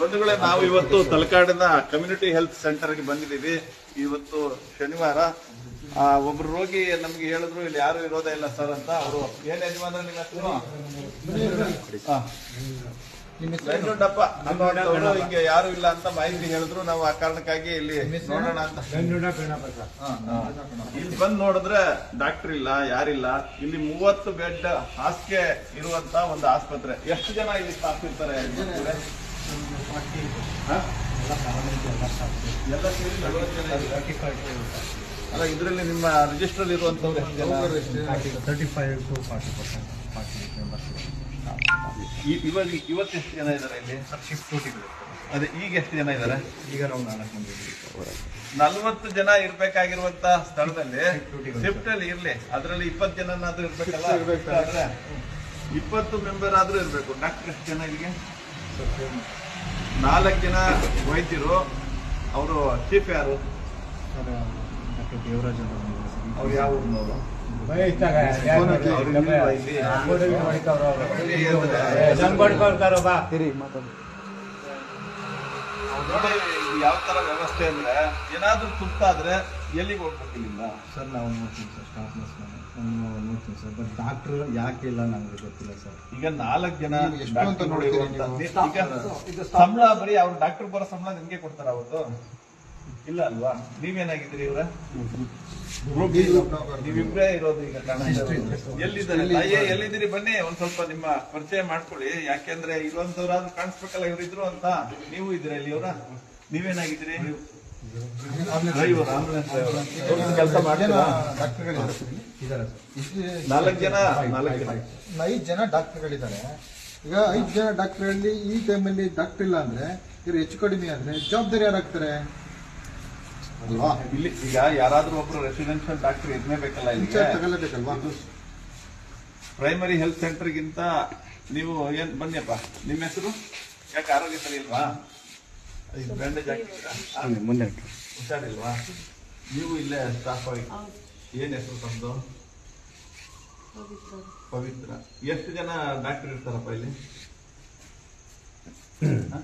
ಬಂಧುಗಳೇ, ನಾವು ಇವತ್ತು ತಲಕಾಡಿನ ಕಮ್ಯುನಿಟಿ ಹೆಲ್ತ್ ಸೆಂಟರ್ಗೆ ಬಂದಿದ್ದೀವಿ. ಇವತ್ತು ಶನಿವಾರ. ಒಬ್ರು ರೋಗಿ ನಮ್ಗೆ ಹೇಳಿದ್ರು, ಇಲ್ಲಿ ಯಾರು ಇರೋದೇ ಇಲ್ಲ ಸರ್ ಅಂತ. ಅವರು, ಏನ್ ಯಜಮಾನ ನಿಮ್ಮ. ನಂಜುಂಡಪ್ಪ ಅನ್ನುವಂಥವ್ರು ಹಿಂಗೆ ಯಾರು ಇಲ್ಲ ಅಂತ ಮಾಹಿತಿ ಹೇಳಿದ್ರು ನಾವು ಆ ಕಾರಣಕ್ಕಾಗಿ ಇಲ್ಲಿ ನೋಡೋಣ ಅಂತ. ಇಲ್ಲಿ ಬಂದ್ ನೋಡಿದ್ರೆ ಡಾಕ್ಟರ್ ಇಲ್ಲ ಯಾರಿಲ್ಲ. ಇಲ್ಲಿ ಮೂವತ್ತು ಬೆಡ್ ಹಾಸಿಗೆ ಇರುವಂತ ಒಂದು ಆಸ್ಪತ್ರೆ. ಎಷ್ಟು ಜನ ಇಲ್ಲಿ ಸ್ಟಾಫ್ ಇರ್ತಾರೆ? ಎಲ್ಲ ಸೇರಿ ನಲವತ್ತು ಜನ. ಅಲ್ಲ ಇದರಲ್ಲಿ ನಿಮ್ಮ ರಿಜಿಸ್ಟರ್ ಇರುವಂತವ್ರು ಎಷ್ಟು ಜನ? Thirty five to forty percent ಇವಾಗ ಇವತ್ತು ಎಷ್ಟು ಜನ ಇದ್ದಾರೆ ಇಲ್ಲಿ? ಶಿಫ್ಟ್ ಡ್ಯೂಟಿಗಳು ಅದೇ ಈಗ ಎಷ್ಟು ಜನ ಇದ್ದಾರೆ? ಈಗ ನಾವು ನಾಲ್ಕು ಮಂದಿ ನಲ್ವತ್ತು ಜನ ಇರ್ಬೇಕಾಗಿರುವಂತ ಸ್ಥಳದಲ್ಲಿ ಶಿಫ್ಟ್ ಅಲ್ಲಿ ಇರ್ಲಿ. ಅದರಲ್ಲಿ ಇಪ್ಪತ್ತು ಜನನಾದ್ರೂ ಇರ್ಬೇಕಲ್ಲ? ಆದ್ರೆ ಇಪ್ಪತ್ತು ಮೆಂಬರ್ ಆದ್ರೂ ಇರಬೇಕು. ಡಾಕ್ಟರ್ ಎಷ್ಟು ಜನ ಇಲ್ಲಿಗೆ? ನಾಲ್ಕು ಜನ ವೈದ್ಯರು. ಅವರು ಚೀಫ್ ಯಾರು? Sir doctor Devaraj sir. ಅವ್ರು ಯಾವ ಊರಿನವರು? ಯಾವ ತರ ವ್ಯವಸ್ಥೆ ಅಂದ್ರೆ ಏನಾದ್ರೂ ತುರ್ತಾದ್ರೆ ಎಲ್ಲಿಗೆ ಹೋಗ್ಬೇಕು ಇಲ್ಲಿಂದ? ಸರ್ ನಾವು ನೋಡ್ತೀವಿ ಸರ್ ಸ್ಟಾಫ್ ನರ್ಸ್ ನಾವು ನೋಡ್ತೀವಿ ಸರ್ ಬಟ್ ಡಾಕ್ಟ್ರು ಯಾಕೆ ಇಲ್ಲ ನಮಗೆ ಗೊತ್ತಿಲ್ಲ ಸರ್. ಈಗ ನಾಲ್ಕು ಜನ ಎಷ್ಟು ಅಂತ ಸಂಬಳ ಬರೀ ಅವ್ರು ಡಾಕ್ಟರ್ ಬರೋ ಸಂಬಳ ನಿಮ್ಗೆ ಕೊಡ್ತಾರ ಅವತ್ತು? ಇಲ್ಲ ಅಲ್ವಾ? ನೀವೇನಾಗಿದ್ರಿ ಇವರ? ನೀವಿಬ್ರೇ ಇರೋದು ಈಗ. ಎಲ್ಲಿದ್ದಾರೆ? ತಾಯಿ ಎಲ್ಲಿದ್ದೀರಿ? ಬನ್ನಿ ಒಂದ್ ಸ್ವಲ್ಪ ನಿಮ್ಮ ಪರಿಚಯ ಮಾಡ್ಕೊಳ್ಳಿ. ಯಾಕೆಂದ್ರೆ ಇರುವಂತವ್ರಾದ್ರೂ ಕಾಣಿಸ್ಬೇಕಲ್ಲ ಇವ್ರಿದ್ರು ಅಂತ. ನೀವು ಇದ್ರ ಇಲ್ಲಿ ಇವರ ನೀವೇನಾಗಿದ್ದೀರಿ? ಡ್ರೈವರ್ ಆಂಬುಲೆನ್ಸ್ ಕೆಲಸ ಮಾಡ್ತೀರಾ? ನಾಲ್ಕು ಜನ? ನಾಲ್ಕು ಜನ. ಐದು ಜನ ಡಾಕ್ಟರ್ಗಳಿದ್ದಾರೆ. ಈಗ ಐದು ಜನ ಡಾಕ್ಟರ್ ಈ ಟೈಮಲ್ಲಿ ಡಾಕ್ಟರ್ ಇಲ್ಲ ಅಂದ್ರೆ ಇವ್ರು ಹೆಚ್ಚು ಕಡಿಮೆ ಆದ್ರೆ ಜವಾಬ್ದಾರಿ ಯಾರಾಗ್ತಾರೆ ಅಲ್ವಾ? ಇಲ್ಲಿ ಈಗ ಯಾರಾದ್ರೂ ಒಬ್ರು ರೆಸಿಡೆನ್ಷಿಯಲ್ ಡಾಕ್ಟರ್ ಇರ್ಲೇಬೇಕಲ್ಲ ಬೇಕಲ್ಲ ವಿಚಾರ ತಗೊಳ್ಳೇಬೇಕಲ್ವಾ ಪ್ರೈಮರಿ ಹೆಲ್ತ್ ಸೆಂಟರ್ಗಿಂತ ನೀವು ಏನ್ ಬನ್ನಿಯಪ್ಪ ನಿಮ್ಮ ಹೆಸರು? ಯಾಕೆ ಆರೋಗ್ಯ ಸರಿ ಇಲ್ವಾ? ಇದು ಬ್ಯಾಂಡೇಜ್ ಹಾಕಿದ್ದೀರಾ ಮುಂದೆ ಹುಷಾರಿಲ್ವಾ? ನೀವು ಇಲ್ಲೇ ಸ್ಟಾಫ್ ಆಗಿ. ಏನ್ ಹೆಸರು ತಂದು ಪವಿತ್ರ. ಎಷ್ಟು ಜನ ಡಾಕ್ಟರ್ ಇರ್ತಾರಪ್ಪ ಇಲ್ಲಿ? ಹ?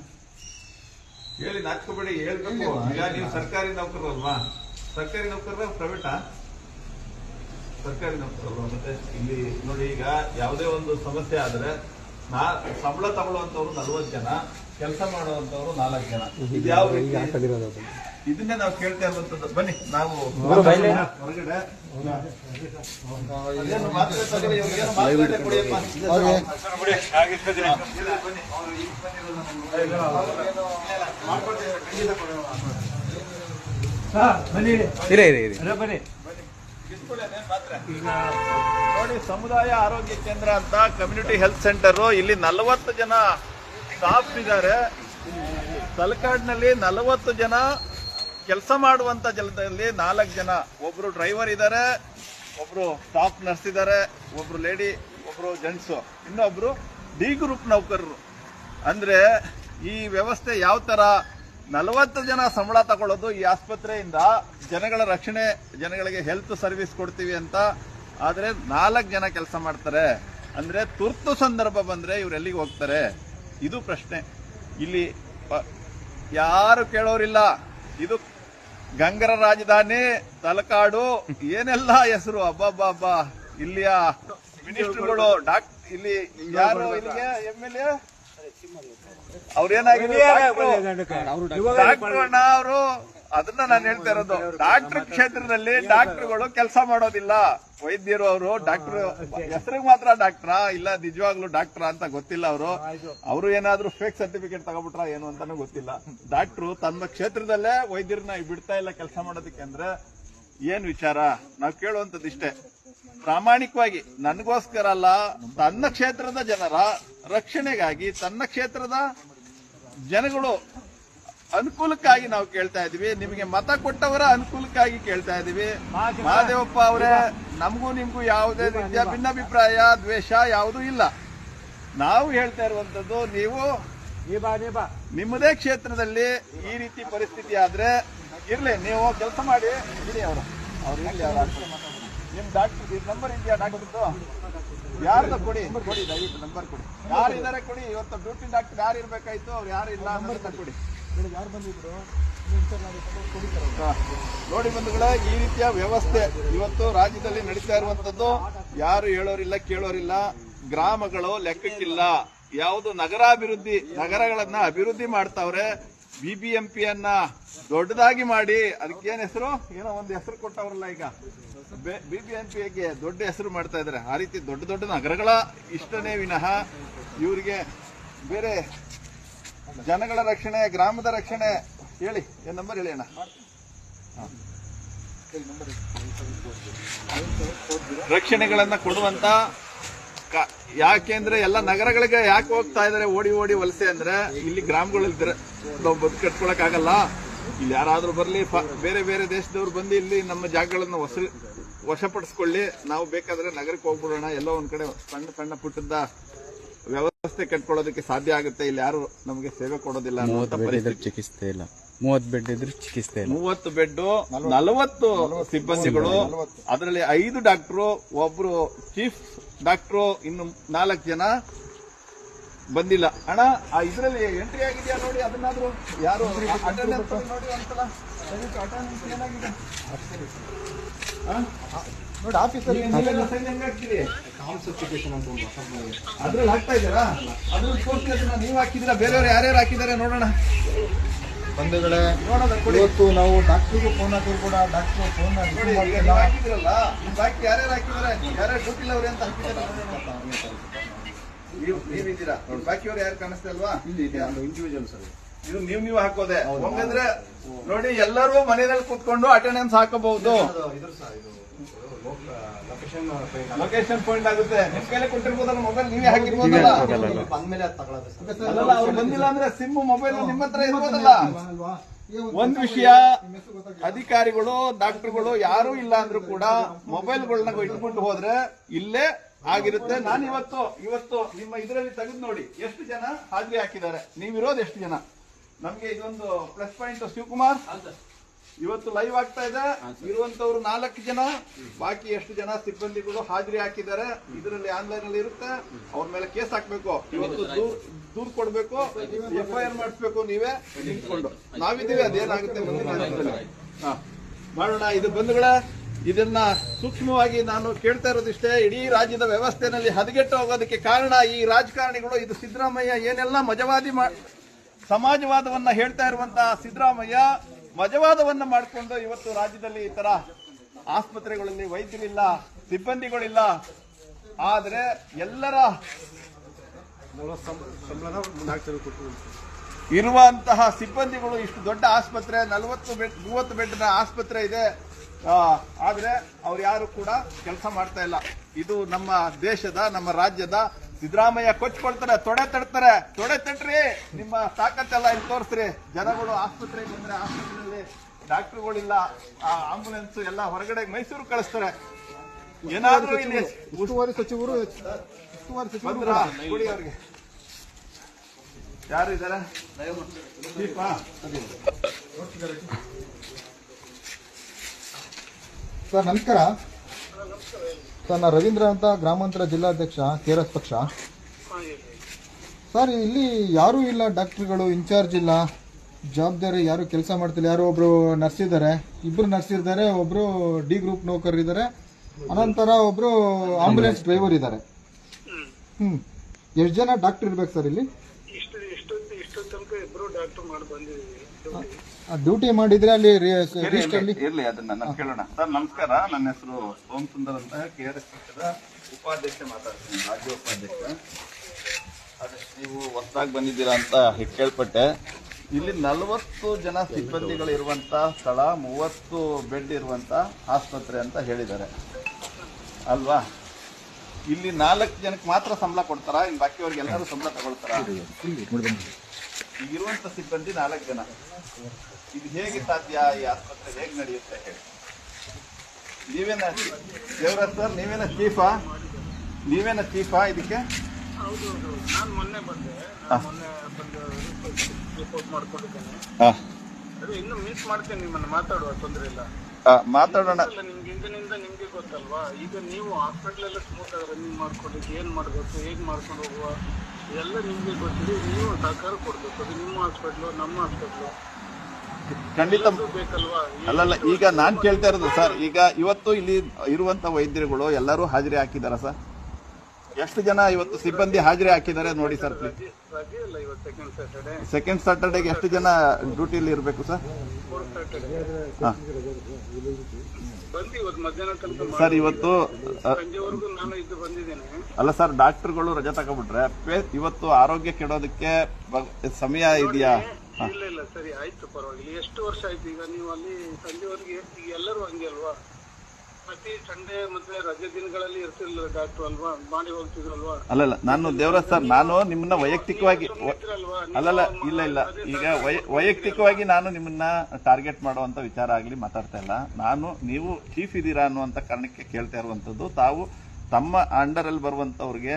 ಹೇಳಿ ನಾಚ್ಕೋಬೇಡಿ ಹೇಳ್ಬೇಕು. ಈಗ ನೀವು ಸರ್ಕಾರಿ ನೌಕರಲ್ವಾ ಸರ್ಕಾರಿ ನೌಕರ ಪ್ರೈವೇಟಾ? ಸರ್ಕಾರಿ ನೌಕರಲ್ವಾ ಮತ್ತೆ ಇಲ್ಲಿ ನೋಡಿ ಈಗ ಯಾವುದೇ ಒಂದು ಸಮಸ್ಯೆ ಆದ್ರೆ ನಾ ಸಂಬಳ ತಗೊಳ್ಳುವಂತವ್ರು ನಲ್ವತ್ತು ಜನ ಕೆಲಸ ಮಾಡುವಂತವ್ರು ನಾಲ್ಕು ಜನ. ಇದು ಯಾವ ರೀತಿ? ಇದನ್ನೇ ನಾವು ಕೇಳ್ತಾ ಇರುವಂತದ್ದು. ಬನ್ನಿ ನಾವು ಹೊರಗಡೆ. ನೋಡಿ ಸಮುದಾಯ ಆರೋಗ್ಯ ಕೇಂದ್ರ ಅಂತ ಕಮ್ಯುನಿಟಿ ಹೆಲ್ತ್ ಸೆಂಟರ್ ಇಲ್ಲಿ ನಲವತ್ತು ಜನ ಸ್ಟಾಫ್ ಇದ್ದಾರೆ. ತಲಕಾಡ್ನಲ್ಲಿ ನಲವತ್ತು ಜನ ಕೆಲಸ ಮಾಡುವಂತ ಜಲದಲ್ಲಿ ನಾಲ್ಕು ಜನ. ಒಬ್ರು ಡ್ರೈವರ್ ಇದ್ದಾರೆ ಒಬ್ರು ಸ್ಟಾಫ್ ನರ್ಸ್ ಇದ್ದಾರೆ ಒಬ್ರು ಲೇಡಿ ಒಬ್ರು ಜೆಂಟ್ಸು ಇನ್ನೊಬ್ರು ಡಿ ಗ್ರೂಪ್ ನೌಕರರು. ಅಂದ್ರೆ ಈ ವ್ಯವಸ್ಥೆ ಯಾವ ತರ ನಲವತ್ತು ಜನ ಸಂಬಳ ತಗೊಳ್ಳೋದು ಈ ಆಸ್ಪತ್ರೆಯಿಂದ ಜನಗಳ ರಕ್ಷಣೆ, ಜನಗಳಿಗೆ ಹೆಲ್ತ್ ಸರ್ವಿಸ್ ಕೊಡ್ತೀವಿ ಅಂತ. ಆದರೆ ನಾಲ್ಕು ಜನ ಕೆಲಸ ಮಾಡ್ತಾರೆ. ಅಂದ್ರೆ ತುರ್ತು ಸಂದರ್ಭ ಬಂದ್ರೆ ಇವರೆಲ್ಲಿಗೆ ಹೋಗ್ತಾರೆ? ಇದು ಪ್ರಶ್ನೆ. ಇಲ್ಲಿ ಯಾರು ಕೇಳೋರಿಲ್ಲ. ಇದು ಗಂಗರ ರಾಜಧಾನಿ, ತಲಕಾಡು, ಏನೆಲ್ಲ ಹೆಸರು? ಅಬ್ಬಬ್ಬಬ್ಬ. ಇಲ್ಲಿಯ ಮಿನಿಸ್ಟರ್ಗಳು, ಡಾಕ್, ಇಲ್ಲಿ ಯಾರು ಇಲ್ಲಿಗೆ ಎಂ ಎಲ್ ಎ? ಡಾಕ್ಟರ್ ಅಣ್ಣ ಅವರು ಅದನ್ನ ನಾನು ಹೇಳ್ತಾ ಇರೋದು. ಡಾಕ್ಟರ್ ಕ್ಷೇತ್ರದಲ್ಲಿ ಡಾಕ್ಟರ್ಗಳು ಕೆಲಸ ಮಾಡೋದಿಲ್ಲ. ವೈದ್ಯರು ಅವರು, ಡಾಕ್ಟರ್, ಹೆಸರಿಗೆ ಮಾತ್ರ ಡಾಕ್ಟ್ರಾ? ಇಲ್ಲ ನಿಜವಾಗ್ಲೂ ಡಾಕ್ಟರ್ ಅಂತ ಗೊತ್ತಿಲ್ಲ ಅವರು. ಅವರು ಏನಾದ್ರೂ ಫೇಕ್ ಸರ್ಟಿಫಿಕೇಟ್ ತಗೊಬಿಟ್ರ ಏನು ಅಂತಾನು ಗೊತ್ತಿಲ್ಲ. ಡಾಕ್ಟ್ರು ತನ್ನ ಕ್ಷೇತ್ರದಲ್ಲೇ ವೈದ್ಯರನ್ನ ಬಿಡ್ತಾ ಇಲ್ಲ ಕೆಲಸ ಮಾಡೋದಕ್ಕೆ ಅಂದ್ರೆ ಏನ್ ವಿಚಾರ? ನಾವು ಕೇಳುವಂತದ್ದು ಇಷ್ಟೇ. ಪ್ರಾಮಾಣಿಕವಾಗಿ, ನನಗೋಸ್ಕರ ಅಲ್ಲ, ತನ್ನ ಕ್ಷೇತ್ರದ ಜನರ ರಕ್ಷಣೆಗಾಗಿ ತನ್ನ ಕ್ಷೇತ್ರದ ಜನಗಳು ಅನುಕೂಲಕ್ಕಾಗಿ ನಾವು ಕೇಳ್ತಾ ಇದೀವಿ ನಿಮಗೆ ಮತ ಕೊಟ್ಟವರ ಅನುಕೂಲಕ್ಕಾಗಿ ಕೇಳ್ತಾ ಇದೀವಿ ಮಹಾದೇವಪ್ಪ ಅವರೇ ನಮಗೂ ನಿಮ್ಗೂ ಯಾವುದೇ ರೀತಿಯ ಭಿನ್ನಾಭಿಪ್ರಾಯ ದ್ವೇಷ ಯಾವುದೂ ಇಲ್ಲ. ನಾವು ಹೇಳ್ತಾ ಇರುವಂತದ್ದು ನೀವು ನಿಮ್ಮದೇ ಕ್ಷೇತ್ರದಲ್ಲಿ ಈ ರೀತಿ ಪರಿಸ್ಥಿತಿ ಆದ್ರೆ ಇರ್ಲಿ ನೀವು ಕೆಲಸ ಮಾಡಿ ಬಿಡಿ ಅವರು. ಅವ್ರು ಇರ್ಲಿ ಅವ್ರ ನಿಮ್ ಡಾಕ್ಟರ್ ನಂಬರ್ ಇದೆಯಾ ಡಾಕ್ಟರ್ದು ಯಾರ್ದು ಕೊಡಿ? ಕೊಡಿ ದಯವಿಟ್ಟು ನಂಬರ್ ಕೊಡಿ. ಯಾರು ಇದಾರೆ ಕೊಡಿ? ಇವತ್ತು ಡ್ಯೂಟಿ ಡಾಕ್ಟರ್ ಯಾರು ಇರ್ಬೇಕಾಯ್ತು ಅವ್ರು ಯಾರು ಇಲ್ಲ ನಂಬರ್ ಕೊಡಿ. ನೋಡಿ ಬಂಧುಗಳ, ಈ ರೀತಿಯ ವ್ಯವಸ್ಥೆ ಇವತ್ತು ರಾಜ್ಯದಲ್ಲಿ ನಡೀತಾ ಇರುವಂತದ್ದು ಯಾರು ಹೇಳೋರಿಲ್ಲ, ಕೇಳೋರಿಲ್ಲ, ಗ್ರಾಮಗಳು ಲೆಕ್ಕಕ್ಕಿಲ್ಲ. ಯಾವುದು ನಗರಾಭಿವೃದ್ಧಿ, ನಗರಗಳನ್ನ ಅಭಿವೃದ್ಧಿ ಮಾಡ್ತಾವ್ರೆ ಬಿಬಿಎಂಪಿಯನ್ನ ದೊಡ್ಡದಾಗಿ ಮಾಡಿ, ಅದಕ್ಕೇನು ಹೆಸರು? ಏನೋ ಒಂದು ಹೆಸರು ಕೊಟ್ಟವ್ರಲ್ಲ ಈಗ. ಬಿಬಿಎಂಪಿಗೆ ದೊಡ್ಡ ಹೆಸರು ಮಾಡ್ತಾ ಇದಾರೆ. ಆ ರೀತಿ ದೊಡ್ಡ ದೊಡ್ಡ ನಗರಗಳ ಇಷ್ಟನೇ ವಿನಃ ಇವರಿಗೆ ಬೇರೆ ಜನಗಳ ರಕ್ಷಣೆ, ಗ್ರಾಮದ ರಕ್ಷಣೆ. ಹೇಳಿ, ಏನ್ ನಂಬರ್ ಹೇಳಿ ಅಣ್ಣ? ರಕ್ಷಣೆಗಳನ್ನ ಕೊಡುವಂತ ಯಾಕೆ ಯಾಕೆಂದ್ರೆ ಎಲ್ಲ ನಗರಗಳಿಗೆ ಯಾಕೆ ಹೋಗ್ತಾ ಇದಾರೆ, ಓಡಿ ಓಡಿ ವಲಸೆ ಅಂದ್ರೆ, ಇಲ್ಲಿ ಗ್ರಾಮಗಳಿದ್ರೆ ನಾವು ಬದುಕು ಕಟ್ಕೊಳಕ್ ಆಗಲ್ಲ. ಇಲ್ಲಿ ಯಾರಾದ್ರೂ ಬರ್ಲಿ ಬೇರೆ ಬೇರೆ ದೇಶದವ್ರು ಬಂದು ಇಲ್ಲಿ ನಮ್ಮ ಜಾಗಗಳನ್ನ ವಸ, ವಶಪಡಿಸ್ಕೊಳ್ಳಿ. ನಾವು ಬೇಕಾದ್ರೆ ನಗರಕ್ಕೆ ಹೋಗ್ಬಿಡೋಣ, ಎಲ್ಲೋ ಒಂದ್ ಕಡೆ ಸಣ್ಣ ಸಣ್ಣ ಪುಟ್ಟದ ವ್ಯವಸ್ಥೆ ಕಟ್ಕೊಳ್ಳೋದಕ್ಕೆ ಸಾಧ್ಯ ಆಗುತ್ತೆ? ಇಲ್ಲಿ ಯಾರು ನಮಗೆ ಸೇವೆ ಕೊಡೋದಿಲ್ಲ. ಚಿಕಿತ್ಸೆ ಇಲ್ಲ. ಮೂವತ್ತು ಬೆಡ್ ಇದ್ರೆ ಚಿಕಿತ್ಸೆ ಇಲ್ಲ. ಮೂವತ್ತು ಬೆಡ್ ನಲವತ್ತು ಸಿಬ್ಬಂದಿಗಳು ಅದರಲ್ಲಿ ಐದು ಡಾಕ್ಟ್ರು ಒಬ್ರು ಚೀಫ್ ಡಾಕ್ಟ್ರು ಇನ್ನು ನಾಲ್ಕು ಜನ ಬಂದಿಲ್ಲ. ಅಣ್ಣ ಆ ಇದ್ರಲ್ಲಿ ಎಂಟ್ರಿ ಆಗಿದೆಯಾ ನೋಡಿ ಅದನ್ನಾದ್ರೂ ಯಾರು ಅಟೆಂಡೆನ್ಸ್ ನೋಡಿ ಒಂದ್ಸಲ? ಅಟೆಂಡೆನ್ಸ್ ಏನಾಗಿದೆ? ನೋಡಿ ಆಫೀಸಲ್ಲಿ? ಅದ್ರಲ್ಲಿ ಹಾಕ್ತಾ ಇದ್ದೀರಾ? ಅದ್ರಲ್ಲಿ ನೀವು ಹಾಕಿದ್ದೀರಾ? ಬೇರೆಯವ್ರು ಯಾರ್ಯಾರು ಹಾಕಿದ್ದಾರೆ ನೋಡೋಣ. ಬಂಧುಗಳೇ ನೋಡೋಣ ಕೊಡಿ. ಇವತ್ತು ನಾವು ಡಾಕ್ಟ್ರಿಗೂ ಫೋನ್ ಹಾಕಿದ್ರು ಕೂಡ ಡಾಕ್ಟ್ರು ಫೋನ್ ಹಾಕಿದ್ರಲ್ಲ ಬಾಕಿ ಯಾರ್ಯಾರು ಹಾಕಿದಾರೆ ಯಾರ್ಯಾರು ಡ್ಯೂಟಿಲ್ ಅವ್ರೆ ಅಂತ ಹಾಕಿದ್ದಾರೆ. ನೀವು ನೀವಿದ್ದೀರಾ? ಬಾಕಿಯವ್ರು ಯಾರು ಕಾಣಿಸ್ತಾ ಇಲ್ವಾ? Individual sir. ಇದು ನೀವು ನೀವು ಹಾಕೋದೆ. ಹಂಗಂದ್ರೆ ನೋಡಿ ಎಲ್ಲರೂ ಮನೆಯಲ್ಲಿ ಕುತ್ಕೊಂಡು ಅಟೆಂಡೆನ್ಸ್ ಹಾಕಬಹುದು. ಲೊಕೇಶನ್ ಪಾಯಿಂಟ್ ಆಗುತ್ತೆ. ನಿಮ್ ಕೈಲೇ ಕೊಟ್ಟಿರ್ಬೋದಲ್ಲ ಮೊಬೈಲ್ ನೀವೇ ಹಾಕಿರ್ಬೋದಲ್ಲ? ಅಲ್ಲಲ್ಲ ಅವ್ರು ಬಂದಿಲ್ಲ ಅಂದ್ರೆ ಸಿಮ್ ಮೊಬೈಲ್ ನಿಮ್ಮ ಹತ್ರ ಇರ್ಬೋದಲ್ಲ? ಒಂದ್ ವಿಷಯ ಅಧಿಕಾರಿಗಳು ಡಾಕ್ಟರ್ಗಳು ಯಾರು ಇಲ್ಲ ಅಂದ್ರೂ ಕೂಡ ಮೊಬೈಲ್ಗಳನ್ನ ಇಟ್ಕೊಂಡು ಹೋದ್ರೆ ಇಲ್ಲೇ ಆಗಿರುತ್ತೆ. ನಾನು ಇವತ್ತು ಇವತ್ತು ನಿಮ್ಮ ಇದರಲ್ಲಿ ತೆಗೆದು ನೋಡಿ ಎಷ್ಟು ಜನ ಹಾಜರಿ ಹಾಕಿದ್ದಾರೆ? ನೀವಿರೋದು ಎಷ್ಟು ಜನ? ನಮ್ಗೆ ಇದೊಂದು ಪ್ಲಸ್ ಪಾಯಿಂಟ್ ಶಿವಕುಮಾರ್. ಇವತ್ತು ಲೈವ್ ಆಗ್ತಾ ಇದೆ. ಇರುವಂತವ್ರು ನಾಲ್ಕು ಜನ ಬಾಕಿ ಎಷ್ಟು ಜನ ಸಿಬ್ಬಂದಿಗಳು ಹಾಜರಿ ಹಾಕಿದ್ದಾರೆ ಇದರಲ್ಲಿ ಆನ್ಲೈನ್ ಅಲ್ಲಿ ಇರುತ್ತೆ. ಅವ್ರ ಮೇಲೆ ಕೇಸ್ ಹಾಕ್ಬೇಕು. ಇವತ್ತು ದೂರ್ ಕೊಡ್ಬೇಕು. ಎಫ್ ಐ ಆರ್ ಮಾಡಿಸ್ಬೇಕು ನೀವೇ. ನಿಂತ್ಕೊಂಡು. ನಾವಿದ್ದೀವಿ ಅದೇನಾಗುತ್ತೆ. ಮಾಡೋಣ ಇದು ಬಂಧುಗಳ ಇದನ್ನ ಸೂಕ್ಷ್ಮವಾಗಿ ನಾನು ಕೇಳ್ತಾ ಇರೋದಿಷ್ಟೇ. ಇಡೀ ರಾಜ್ಯದ ವ್ಯವಸ್ಥೆನಲ್ಲಿ ಹದಗೆಟ್ಟು ಹೋಗೋದಕ್ಕೆ ಕಾರಣ ಈ ರಾಜಕಾರಣಿಗಳು ಇದು ಸಿದ್ದರಾಮಯ್ಯ ಏನೆಲ್ಲ ಮಜವಾದಿ ಮಾ ಸಮಾಜವಾದವನ್ನ ಹೇಳ್ತಾ ಇರುವಂತಹ ಸಿದ್ದರಾಮಯ್ಯ ಮಜವಾದವನ್ನ ಮಾಡಿಕೊಂಡು ಇವತ್ತು ರಾಜ್ಯದಲ್ಲಿ ಈ ತರ ಆಸ್ಪತ್ರೆಗಳಲ್ಲಿ ವೈದ್ಯರಿಲ್ಲ, ಸಿಬ್ಬಂದಿಗಳಿಲ್ಲ. ಆದ್ರೆ ಎಲ್ಲರ ಇರುವಂತಹ ಸಿಬ್ಬಂದಿಗಳು ಇಷ್ಟು ದೊಡ್ಡ ಆಸ್ಪತ್ರೆ, ನಲವತ್ತು ಬೆಡ್, ಮೂವತ್ತು ಬೆಡ್ನ ಆಸ್ಪತ್ರೆ ಇದೆ. ಆದ್ರೆ ಅವ್ರು ಯಾರು ಕೂಡ ಕೆಲಸ ಮಾಡ್ತಾ ಇಲ್ಲ. ಇದು ನಮ್ಮ ದೇಶದ, ನಮ್ಮ ರಾಜ್ಯದ ಸಿದ್ದರಾಮಯ್ಯ ಕೊಚ್ಕೊಳ್ತಾರೆ ತೊಡೆ ತಡ್ತಾರೆ ತೊಡೆ ತಟ್ರಿ ನಿಮ್ಮ ತಾಕತ್ತೆಲ್ಲ ಇಲ್ಲಿ ತೋರಿಸ್ರಿ. ಜನಗಳು ಆಸ್ಪತ್ರೆಗೆ ಬಂದ್ರೆ ಆಸ್ಪತ್ರೆಯಲ್ಲಿ ಡಾಕ್ಟರ್ಗಳಿಲ್ಲ ಆಂಬುಲೆನ್ಸ್ ಎಲ್ಲ ಹೊರಗಡೆ ಮೈಸೂರು ಕಳಿಸ್ತಾರೆ. ಏನಾದ್ರೂ ಇಲ್ಲಿ ಉಸ್ತುವಾರಿ ಸಚಿವರು ಉಸ್ತುವಾರಿ ಸಚಿವರು ಯಾರು ಇದಾರೆ? ಚೀಫಾ? ಸರ್ ನಮಸ್ಕಾರ. ಸರ್ ನಾನು ರವೀಂದ್ರ ಅಂತ ಗ್ರಾಮಾಂತರ ಜಿಲ್ಲಾಧ್ಯಕ್ಷ ಕೆಆರ್ಎಸ್ ಪಕ್ಷ. ಸರ್, ಇಲ್ಲಿ ಯಾರೂ ಇಲ್ಲ, ಡಾಕ್ಟ್ರುಗಳು ಇನ್ಚಾರ್ಜ್ ಇಲ್ಲ. ಜವಾಬ್ದಾರಿ ಯಾರು ಕೆಲಸ ಮಾಡ್ತಿಲ್ಲ, ಯಾರೋ ಒಬ್ರು ನರ್ಸ್ ಇದ್ದಾರೆ. ಇಬ್ರು ನರ್ಸ್ ಇದ್ದಾರೆ, ಒಬ್ರು ಡಿ ಗ್ರೂಪ್ ನೌಕರರು ಇದ್ದಾರೆ. ಅನಂತರ ಒಬ್ರು ಆಂಬುಲೆನ್ಸ್ ಡ್ರೈವರ್ ಇದ್ದಾರೆ. ಹ್ಞೂ ಎಷ್ಟು ಜನ ಡಾಕ್ಟರ್ ಇರ್ಬೇಕು ಸರ್ ಇಲ್ಲಿ? ಇಷ್ಟು ತನಕ ಡಾಕ್ಟರ್ ಮಾಡಿ ಬಂದಿದ್ದೀವಿ. ಡ್ಯೂಟಿ ಮಾಡಿದ್ರೆ ಅಲ್ಲಿ ಇರ್ಲಿ ಅದನ್ನ ನಾನು ಕೇಳೋಣ. ಸರ್ ನಮಸ್ಕಾರ. ನನ್ನ ಹೆಸರು ಸೋಮ್ ಸುಂದರ್ ಅಂತ ಕೆ ಆರ್ ಎಸ್ ಪಕ್ಷದ ಉಪಾಧ್ಯಕ್ಷ ಮಾತಾಡ್ತೀನಿ ರಾಜ್ಯ ಉಪಾಧ್ಯಕ್ಷ. ಅದೇ ನೀವು ಹೊಸದಾಗಿ ಬಂದಿದ್ದೀರಾ ಅಂತ ಕೇಳ್ಪಟ್ಟೆ. ಇಲ್ಲಿ ನಲವತ್ತು ಜನ ಸಿಬ್ಬಂದಿಗಳು ಇರುವಂತ ಸ್ಥಳ ಮೂವತ್ತು ಬೆಡ್ ಇರುವಂತ ಆಸ್ಪತ್ರೆ ಅಂತ ಹೇಳಿದ್ದಾರೆ. ಅಲ್ವಾ? ಇಲ್ಲಿ ನಾಲ್ಕು ಜನಕ್ಕೆ ಮಾತ್ರ ಸಂಬಳ ಕೊಡ್ತಾರಾ? ಇನ್ನು ಬಾಕಿಯವ್ರಿಗೆ ಎಲ್ಲರೂ ಸಂಬಳ ತಗೊಳ್ತಾರ? ಈಗಿರುವಂತ ಸಿಬ್ಬಂದಿ ನಾಲ್ಕು ಜನ. ಇದು ಹೇಗೆ ಸಾಧ್ಯ? ಈ ಆಸ್ಪತ್ರೆ ಹೇಗೆ ನಡೆಯುತ್ತೆ ಹೇಳಿ. ನೀವೇನ ದೇವರಾಜ್ ಸರ್ ನೀವೇನ ಚೀಫಾ? ನೀವೇನ ಚೀಫಾ ಇದಕ್ಕೆ? ಹೌದು ಹೌದು ನಾನು ಮೊನ್ನೆ ಬಂದೆ. ಮೊನ್ನೆ ಬಂದು ರಿಪೋರ್ಟ್ ಮಾಡ್ಕೊಂಡಿದ್ದೇನೆ. ಅದು ಇನ್ನು ಮೀಟ್ ಮಾಡ್ತೇನೆ ನಿಮ್ಮನ್ನು ಮಾತಾಡುವ ತೊಂದರೆ ಇಲ್ಲ. ಮಾತಾಡೋಣ. ನಿಮ್ಗೆ ಹಿಂದಿನಿಂದ ನಿಮ್ಗೆ ಗೊತ್ತಲ್ವಾ? ಈಗ ನೀವು ಹಾಸ್ಪಿಟಲ್ ಎಲ್ಲ ಸ್ಮೂತ್ ಆಗಿ ರನ್ನಿಂಗ್ ಮಾಡ್ಕೊಂಡಿದ್ದು ಏನ್ ಮಾಡ್ಬೇಕು ಹೇಗ್ ಮಾಡ್ಕೊಂಡು ಹೋಗುವ? ಎಲ್ಲ ನಿಮ್ಗೆ ಗೊತ್ತಿದೆ. ನೀವು ಸಹಕಾರ ಕೊಡ್ಬೇಕು. ಅದು ನಿಮ್ಮ ಹಾಸ್ಪಿಟ್ಲು ನಮ್ಮ ಹಾಸ್ಪಿಟ್ಲು ಖಂಡಿತ. ಅಲ್ಲಲ್ಲ, ಈಗ ನಾನ್ ಕೇಳ್ತಾ ಇರೋದು ಸರ್, ಈಗ ಇವತ್ತು ಇಲ್ಲಿ ಇರುವಂತ ವೈದ್ಯರುಗಳು ಎಲ್ಲರೂ ಹಾಜರಿ ಹಾಕಿದಾರ ಸರ್? ಎಷ್ಟು ಜನ ಇವತ್ತು ಸಿಬ್ಬಂದಿ ಹಾಜರಿ ಹಾಕಿದ್ದಾರೆ ನೋಡಿ ಸರ್ ಸೆಕೆಂಡ್ ಸ್ಯಾಟರ್ಡೆ ಸೆಕೆಂಡ್ ಸಾಟರ್ಡೆಗೆ ಎಷ್ಟು ಜನ ಡ್ಯೂಟಿಯಲ್ಲಿ ಇರಬೇಕು ಸರ್? ಸರ್, ಇವತ್ತು ಅಲ್ಲ ಸರ್, ಡಾಕ್ಟರ್ಗಳು ರಜೆ ತಗೊಂಡ್ಬಿಟ್ರೆ ಪೇ- ಇವತ್ತು ಆರೋಗ್ಯ ಕೆಡೋದಕ್ಕೆ ಸಮಯ ಇದೆಯಾ? ಇಲ್ಲ ಇಲ್ಲ ಸರಿ ಆಯ್ತು ಪರವಾಗಿಲ್ಲ. ಎಷ್ಟು ವರ್ಷ ಆಯ್ತು ಈಗ ನೀವು ಅಲ್ಲಿ ಸಂಜೆವರೆಗೆ ಈಗ ಎಲ್ಲರೂ ಹಂಗೆ ಅಲ್ವಾ? ಪ್ರತಿ ಸಂಡೇ ಮತ್ತೆ ರಜೆ ದಿನಗಳಲ್ಲಿ ಇರ್ತಿರ್ಲಿಲ್ಲ ಡಾಕ್ಟರ್ ಅಲ್ವಾ? ಮಾಡಿ ಹೋಗ್ತಿದ್ರಲ್ವಾ? ಅಲ್ಲಲ್ಲ ನಾನು ದೇವರಾಜ್ ಸರ್ ನಾನು ನಿಮ್ಮನ್ನ ವೈಯಕ್ತಿಕವಾಗಿ ಅಲ್ಲಲ್ಲ ಇಲ್ಲ ಇಲ್ಲ. ಈಗ ವೈಯಕ್ತಿಕವಾಗಿ ನಾನು ನಿಮ್ಮನ್ನ ಟಾರ್ಗೆಟ್ ಮಾಡುವಂತ ವಿಚಾರ ಆಗ್ಲಿ ಮಾತಾಡ್ತಾ ಇಲ್ಲ. ನಾನು ನೀವು ಚೀಫ್ ಇದ್ದೀರಾ ಅನ್ನುವಂತ ಕಾರಣಕ್ಕೆ ಕೇಳ್ತಾ ಇರುವಂತದ್ದು ತಾವು ತಮ್ಮ ಅಂಡರ್ ಅಲ್ಲಿ ಬರುವಂತವ್ರಿಗೆ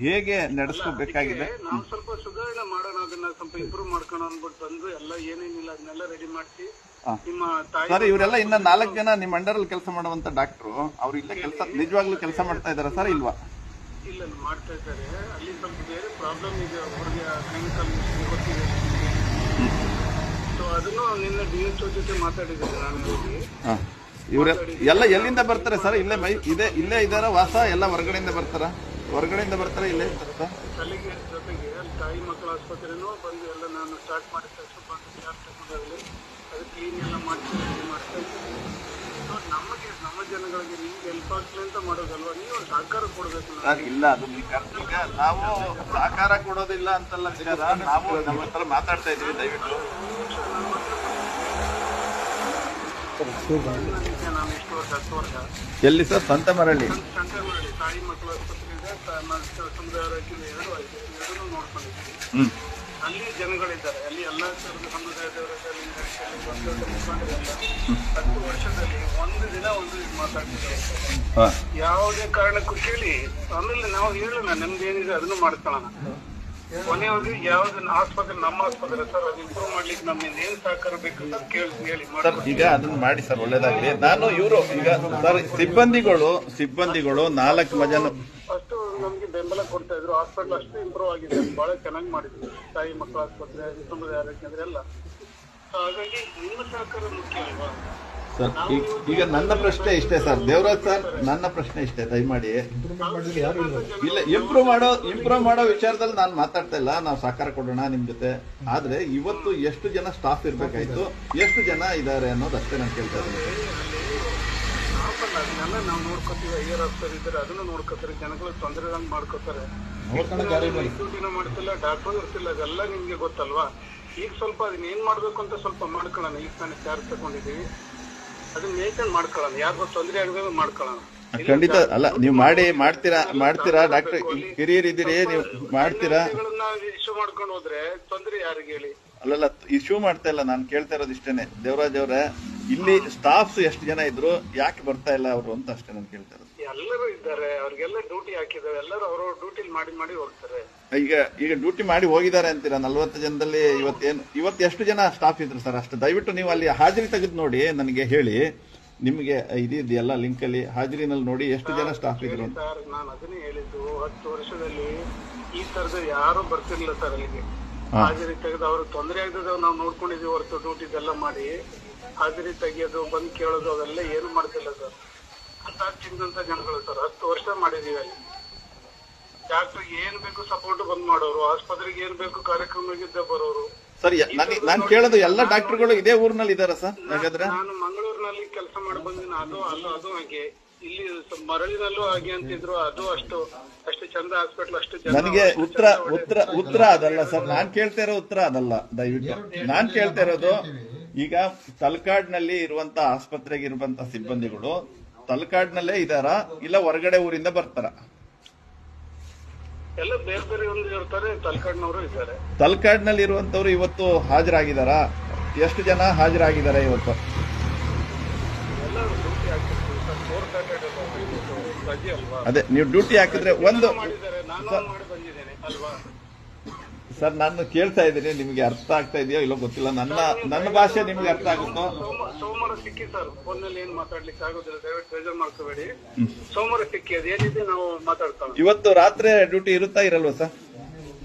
ಹೇಗೆ ನಡೆಸ್ಕೋಬೇಕಾಗಿದೆ? ನಾವು ಸ್ವಲ್ಪ ಸುಧಾರಣೆ ಮಾಡೋಣ ಅದನ್ನ ಸ್ವಲ್ಪ ಇಂಪ್ರೂವ್ ಮಾಡ್ಕೋಣ ಅನ್ಬಿಟ್ಟು ಬಂದು ಎಲ್ಲ ಏನೇನಿಲ್ಲ ಅದನ್ನೆಲ್ಲ ರೆಡಿ ಮಾಡಿಸಿ ನಿಮ್ಮ ಸರ್ ಇವರೆಲ್ಲ ಇನ್ನ ನಾಲ್ಕು ಜನ ನಿಮ್ಮ ಅಂಡರ್ ಅಲ್ಲಿ ಕೆಲಸ ಮಾಡುವಂತ ಡಾಕ್ಟ್ರು ಅವ್ರು ಇಲ್ಲೇ ಕೆಲಸ ನಿಜವಾಗ್ಲೂ ಕೆಲಸ ಮಾಡ್ತಾ ಇದಾರ ಸರ್ ಇಲ್ವಾ? ಇಲ್ಲ ಮಾಡ್ತಾ ಇದ್ದಾರೆ. ಅಲ್ಲಿ ಸ್ವಲ್ಪ ಬೇರೆ ಪ್ರಾಬ್ಲಮ್ ಇದೆ. ಅವ್ರಿಗೆ ಕೆಮಿಕಲ್ ಗೊತ್ತಿದೆ. ಸೊ ಅದನ್ನು ನಿನ್ನೆ ಡಿ ಎಚ್ ಜೊತೆ ಮಾತಾಡಿದ್ದೇನೆ ನಾನು ಹಾ. ಇವ್ರೆ ಎಲ್ಲ ಎಲ್ಲಿಂದ ಬರ್ತಾರೆ ಸರ್? ಇಲ್ಲೇ ಮೈ ಇದೆ ಇಲ್ಲೇ ಇದಾರ ವಾಸ? ಎಲ್ಲ ಹೊರಗಡೆಯಿಂದ ಬರ್ತಾರ? ಹೊರಗಡೆಯಿಂದ ಬರ್ತಾರೆ ಇಲ್ಲೇ? ಇರ್ತಾರ ಸರ್ ಜೊತೆಗೆ ಅಲ್ಲಿ ತಾಯಿ ಮಕ್ಕಳ ಆಸ್ಪತ್ರೆನೂ ಬಂದು ಎಲ್ಲ ನಾನು ಸ್ಟಾರ್ಟ್ ಮಾಡಿದ ತಕ್ಷಣ ಬಂದು ತಗೊಂಡಾಗಲಿ ಅದು ಕ್ಲೀನ್ ಎಲ್ಲ ಮಾಡ್ತೀನಿ ಮಾಡ್ತಾ ಇದ್ದೀನಿ ಸೊ ನಮಗೆ ನಮ್ಮ ಜನಗಳಿಗೆ ನಿಮ್ಗೆ ಹೆಲ್ಪ್ ಆಗ್ಲಿ ಅಂತ ಮಾಡೋದಲ್ವಾ? ನೀವು ಸಹಕಾರ ಕೊಡಬೇಕು ಸರ್ ಇಲ್ಲ ಅದು ಈಗ ನಾವು ಸಹಕಾರ ಕೊಡೋದಿಲ್ಲ ಅಂತಲ್ಲ ವಿಚಾರ. ನಾವು ನಮ್ಮ ಹತ್ರ ಮಾತಾಡ್ತಾ ಇದೀವಿ ದಯವಿಟ್ಟು. ನಾನು ಎಷ್ಟು ವರ್ಷ ಹತ್ತು ವರ್ಷ? ಎಲ್ಲಿ ಸರ್? ಸಂತ ಮರಳಿ ಸಂತ ಮಾಡಿ ತಾಯಿ ಮಕ್ಕಳ ಆಸ್ಪತ್ರೆ. ಸಮುದಾಯ ಎರಡು ಆಯ್ತು ಎರಡನ್ನೂ ನೋಡ್ಕೊಂಡಿದ್ದೀವಿ ಅಲ್ಲಿ ಜನಗಳಿದ್ದಾರೆ. ಅಲ್ಲಿ ಎಲ್ಲ ಥರದ ಸಮುದಾಯದವರ ಹತ್ತು ವರ್ಷದಲ್ಲಿ ಒಂದು ದಿನ ಒಂದು ಇದು ಮಾತಾಡ್ತಿದ್ದಾರೆ. ಯಾವುದೇ ಕಾರಣಕ್ಕೂ ಕೇಳಿ ಆಮೇಲೆ ನಾವು ಹೇಳೋಣ ನಮ್ದು ಏನಿದೆ ಅದನ್ನು ಮಾಡ್ಕೊಳ್ಳೋಣ. ಕೊನೆಯವ್ರಿಗೆ ಯಾವ್ದು ಆಸ್ಪತ್ರೆ ನಮ್ಮ ಆಸ್ಪತ್ರೆ ಸರ್ ಅದು ಇಂಪ್ರೂವ್ ಮಾಡ್ಲಿಕ್ಕೆ ನಮ್ಮಿಂದ ಏನ್ ಸಹಕಾರ ಬೇಕು ಅಂತ ಕೇಳಿ ಹೇಳಿ ಸರ್ ಈಗ ಅದನ್ನ ಮಾಡಿ ಸರ್ ಒಳ್ಳೇದಾಗ್ಲಿ. ನಾನು ಇವರು ಈಗ ಸರ್ ಸಿಬ್ಬಂದಿಗಳು ಸಿಬ್ಬಂದಿಗಳು ನಾಲ್ಕು ಜನ ನಮ್ಗೆ ಬೆಂಬಲ ಕೊಡ್ತಾ ಇದ್ರು. ಹಾಸ್ಪಿಟಲ್ ಅಷ್ಟು ಇಂಪ್ರೂವ್ ಆಗಿದೆ. ಬಹಳ ಚೆನ್ನಾಗಿ ಮಾಡಿದ್ರು. ತಾಯಿ ಮಕ್ಕಳ ಆಸ್ಪತ್ರೆ ಕುಟುಂಬದ ಆರೋಗ್ಯ ಕೇಂದ್ರ ಎಲ್ಲ. ಹಾಗಾಗಿ ನಿಮ್ಮ ಸಹಕಾರ ಮುಖ್ಯ ಅಲ್ವಾ? ಸರ್ ಈಗ ನನ್ನ ಪ್ರಶ್ನೆ ಇಷ್ಟೇ ಸರ್. ದೇವರಾಜ್ ಸರ್ ನನ್ನ ಪ್ರಶ್ನೆ ಇಷ್ಟೇ. ದಯಮಾಡಿ. ಇಲ್ಲ? ಇಂಪ್ರೂವ್ ಮಾಡೋ ಇಂಪ್ರೂವ್ ಮಾಡೋ ವಿಚಾರದಲ್ಲಿ ನಾನು ಮಾತಾಡ್ತಾ ಇಲ್ಲ. ನಾವು ಸಹಕಾರ ಕೊಡೋಣ ನಿಮ್ ಜೊತೆ. ಆದ್ರೆ ಇವತ್ತು ಎಷ್ಟು ಜನ ಸ್ಟಾಫ್ ಇರ್ಬೇಕಾಯ್ತು? ಎಷ್ಟು ಜನ ಇದ್ದಾರೆ ಅನ್ನೋದು ಅಷ್ಟೇ ನಾನು ಕೇಳ್ತಾ ಇದ್ದೀನಿ. ನಾವಲ್ಲ ಅದನ್ನೆಲ್ಲ ನಾವು ನೋಡ್ಕೋತೀವಿ ಐಯರ್ ಆಫ್ಸರ್ ಇದ್ದಾರೆ ಅದನ್ನು ನೋಡ್ಕೋತಾರೆ ಜನಗಳು ತೊಂದರೆ ಮಾಡ್ಕೋತಾರೆ. ಡ್ಯೂಟಿನೂ ಮಾಡ್ತಿಲ್ಲ ಡಾಕ್ಟರ್ ಇರ್ತಿಲ್ಲ ಅದೆಲ್ಲ ನಿಮ್ಗೆ ಗೊತ್ತಲ್ವಾ? ಈಗ ಸ್ವಲ್ಪ ಅದನ್ನ ಏನ್ ಮಾಡ್ಬೇಕು ಅಂತ ಸ್ವಲ್ಪ ಮಾಡ್ಕೊಳ್ಳೋಣ. ಈಗ ತಾನೇ ಚಾರ್ಜ್ ತಗೊಂಡಿದೀವಿ ಅದನ್ನ ಮೇಂಟೈನ್ ಮಾಡ್ಕೊಳ್ಳೋಣ. ಯಾರಿಗೂ ತೊಂದರೆ ಆಗದೆ ಮಾಡ್ಕೊಳ್ಳೋಣ. ಖಂಡಿತ. ಅಲ್ಲ ನೀವು ಮಾಡಿ ಮಾಡ್ತೀರಾ ಮಾಡ್ತೀರಾ ಡಾಕ್ಟರ್? ಹಿರಿಯರಿದ್ದೀರಿ ನೀವು ಮಾಡ್ತೀರಾ? ಇಶ್ಯೂ ಮಾಡ್ಕೊಂಡು ಹೋದ್ರೆ ತೊಂದರೆ ಯಾರಿಗೆ ಹೇಳಿ? ಅಲ್ಲಲ್ಲ ಇಶ್ಯೂ ಮಾಡ್ತಾ ಇಲ್ಲ. ನಾನು ಕೇಳ್ತಾ ಇರೋದು ಇಷ್ಟೇನೆ. ದೇವರಾಜ್ ಅವರೇ ಇಲ್ಲಿ ಸ್ಟಾಫ್ಸ್ ಎಷ್ಟು ಜನ ಇದ್ರು ಯಾಕೆ ಬರ್ತಾ ಇಲ್ಲ ಅವರು ಅಂತ ಅಷ್ಟೇ ನಾನು ಕೇಳ್ತಾ ಇರೋದು. ಎಲ್ಲರೂ ಇದ್ದಾರೆ ಅವ್ರಿಗೆಲ್ಲ ಡ್ಯೂಟಿ ಹಾಕಿದ್ದಾರೆ ಎಲ್ಲರೂ ಅವರು ಡ್ಯೂಟಿ ಮಾಡಿ ಮಾಡಿ ಹೋಗ್ತಾರೆ. ಈಗ ಈಗ ಡ್ಯೂಟಿ ಮಾಡಿ ಹೋಗಿದ್ದಾರೆ ಅಂತೀರಾ? ನಲ್ವತ್ತು ಜನದಲ್ಲಿ ಇವತ್ತೇನು ಇವತ್ತು ಎಷ್ಟು ಜನ ಸ್ಟಾಫ್ ಇದ್ರು ಸರ್ ಅಷ್ಟು? ದಯವಿಟ್ಟು ನೀವು ಅಲ್ಲಿ ಹಾಜರಿ ತೆಗೆದು ನೋಡಿ ನನಗೆ ಹೇಳಿ. ನಿಮಗೆ ಇದಿದೆಯಲ್ಲ ಲಿಂಕ್ ಅಲ್ಲಿ ಹಾಜರಿನಲ್ಲಿ ನೋಡಿ ಎಷ್ಟು ಜನ ಸ್ಟಾಫ್ ಇದ್ರು ಅಂತ. ಸರ್ ನಾನು ಅದನ್ನೇ ಹೇಳಿದ್ದು ಹತ್ತು ವರ್ಷದಲ್ಲಿ ಈ ತರದ ಯಾರು ಬರ್ತಿರ್ಲಿಲ್ಲ ಸರ್ ಅಲ್ಲಿಗೆ. ಹಾಜರಿ ತೆಗೆದು ಅವ್ರಿಗೆ ತೊಂದರೆ ಆಗ್ತದೆ ನಾವು ನೋಡ್ಕೊಂಡಿದೀವಿ ಹೊರತು ಡ್ಯೂಟಿದೆಲ್ಲ ಮಾಡಿ. ಹಾಜರಿ ತೆಗೆಯೋದು ಬಂದು ಕೇಳೋದು ಅವೆಲ್ಲ ಏನು ಮಾಡ್ತಿಲ್ಲ ಸರ್. ಅಂತ ಚಿಂತ ಜನಗಳು ಸರ್. ಹತ್ತು ವರ್ಷ ಮಾಡಿದೀವಿ ಅಲ್ಲಿ. ಡಾಕ್ಟರ್ ಏನ್ ಬೇಕು ಸಪೋರ್ಟ್ ಬಂದ್ ಮಾಡೋರು ಆಸ್ಪತ್ರೆಗೆ ಏನ್ ಬೇಕು ಕಾರ್ಯಕ್ರಮಗಿದ್ದ ಬರೋರು. ಸರ್ ನಾನು ಕೇಳೋದು ಎಲ್ಲ ಡಾಕ್ಟರ್ಗಳು ಇದೇ ಊರಿನಲ್ಲಿ ಇದಾರ ಸರ್ ಹಾಗಾದ್ರೆ? ನಾನು ಮಂಗಳೂರಿನಲ್ಲಿ ಕೆಲಸ ಮಾಡಿ ಬಂದಿನ ಅದು ಅಲ್ಲೂ ಅದು ಹಾಗೆ. ಇಲ್ಲಿ ಮರಳಿನಲ್ಲೂ ಹಾಗೆ ಅಂತಿದ್ರು ಅದು ಅಷ್ಟು ಅಷ್ಟು ಚಂದ ಹಾಸ್ಪಿಟಲ್ ಅಷ್ಟು ನನಗೆ ಉತ್ತರ ಉತ್ತರ ಉತ್ತರ ಅದಲ್ಲ ಸರ್. ನಾನ್ ಕೇಳ್ತಾ ಇರೋ ಉತ್ತರ ಅದಲ್ಲ ದಯವಿಟ್ಟು. ನಾನ್ ಕೇಳ್ತಾ ಇರೋದು ಈಗ ತಲಕಾಡ್ನಲ್ಲಿ ಇರುವಂತ ಆಸ್ಪತ್ರೆಗೆ ಇರುವಂತ ಸಿಬ್ಬಂದಿಗಳು ತಲಕಾಡ್ನಲ್ಲೇ ಇದಾರ? ಇಲ್ಲ ಹೊರಗಡೆ ಊರಿಂದ ಬರ್ತಾರ? ಎಲ್ಲ ಬೇರೆ ಬೇರೆ ಇರ್ತಾರೆ ತಲಕಾಡ್ನವರು ಇದ್ದಾರೆ. ತಲಕಾಡ್ನಲ್ಲಿ ಇರುವಂತವ್ರು ಇವತ್ತು ಹಾಜರಾಗಿದಾರ? ಎಷ್ಟು ಜನ ಹಾಜರಾಗಿದ್ದಾರೆ ಇವತ್ತು? ಅದೇ ನೀವು ಡ್ಯೂಟಿ ಹಾಕಿದ್ರೆ ಒಂದು ಮಾಡಿದ್ದಾರೆ ನಾನು ಮಾಡಿ ಬಂದಿದ್ದೇನೆ ಅಲ್ವಾ? ಸರ್ ನಾನು ಕೇಳ್ತಾ ಇದ್ದೀನಿ ನಿಮಗೆ ಅರ್ಥ ಆಗ್ತಾ ಇದೆಯೋ ಇಲ್ಲೋ ಗೊತ್ತಿಲ್ಲ. ನನ್ನ ನನ್ನ ಭಾಷೆ ನಿಮ್ಗೆ ಅರ್ಥ ಆಗುತ್ತೋ? ಸೋಮ- ಸೋಮವಾರ ಸಿಕ್ಕಿ ಸರ್ ಫೋನ್ನಲ್ಲಿ ಏನ್ ಮಾತಾಡ್ಲಿಕ್ಕೆ ಆಗೋದಿಲ್ಲ ದಯವಿಟ್ಟು ಬೇಜಾರ್ ಮಾಡ್ಕೋಬೇಡಿ. ಸೋಮವಾರ ಸಿಕ್ಕಿ ಅದೇನಿದೆ ನಾವು ಮಾತಾಡ್ತಾ ಇವತ್ತು ರಾತ್ರಿ ಡ್ಯೂಟಿ ಇರುತ್ತಾ ಇರಲ್ವಾ ಸರ್?